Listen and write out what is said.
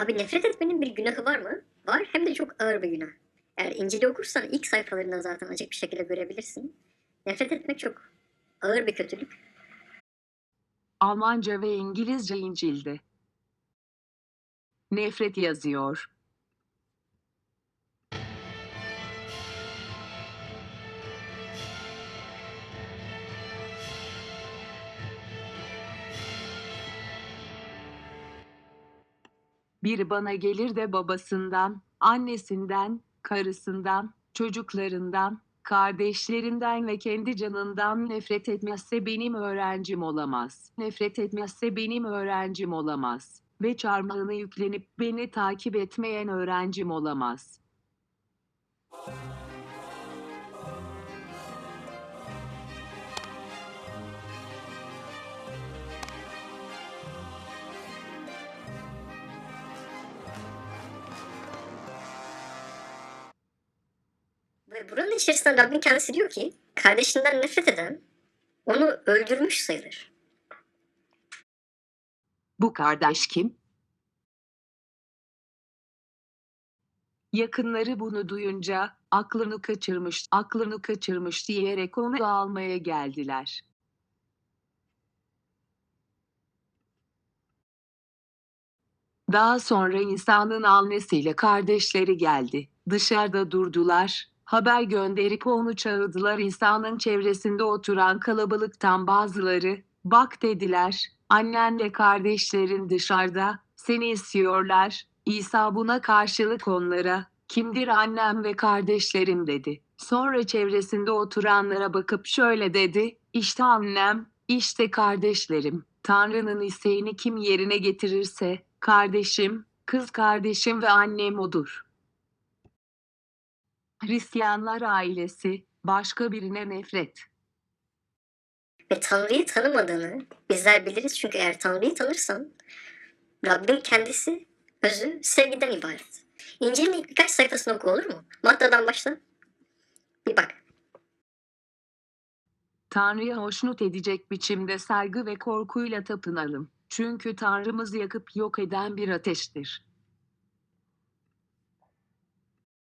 Abi nefret etmenin bir günahı var mı? Var hem de çok ağır bir günah. Eğer İncil'i okursan ilk sayfalarından zaten açık bir şekilde görebilirsin. Nefret etmek çok ağır bir kötülük. Almanca ve İngilizce İncil'de. Nefret yazıyor. Biri bana gelir de babasından, annesinden, karısından, çocuklarından, kardeşlerinden ve kendi canından nefret etmezse benim öğrencim olamaz. Nefret etmezse benim öğrencim olamaz. Ve çarmıhına yüklenip beni takip etmeyen öğrencim olamaz. Ve buranın içerisinde Rabbin kendisi diyor ki kardeşinden nefret eden onu öldürmüş sayılır. Bu kardeş kim? Yakınları bunu duyunca aklını kaçırmış, aklını kaçırmış diyerek onu almaya geldiler. Daha sonra İsa'nın annesiyle kardeşleri geldi. Dışarıda durdular. Haber gönderip onu çağırdılar. İsa'nın çevresinde oturan kalabalıktan bazıları, bak dediler, annenle kardeşlerin dışarıda, seni istiyorlar. İsa buna karşılık onlara, kimdir annem ve kardeşlerim dedi. Sonra çevresinde oturanlara bakıp şöyle dedi, işte annem, işte kardeşlerim. Tanrı'nın isteğini kim yerine getirirse, kardeşim, kız kardeşim ve annem odur. Hristiyanlar ailesi, başka birine nefret. Ve Tanrı'yı tanımadığını bizler biliriz çünkü eğer Tanrı'yı tanırsan Rabbin kendisi özü sevgiden ibaret. İncil'in ilk birkaç sayfasını oku olur mu? Matta'dan başla. Bir bak. Tanrı'ya hoşnut edecek biçimde saygı ve korkuyla tapınalım. Çünkü Tanrımız yakıp yok eden bir ateştir.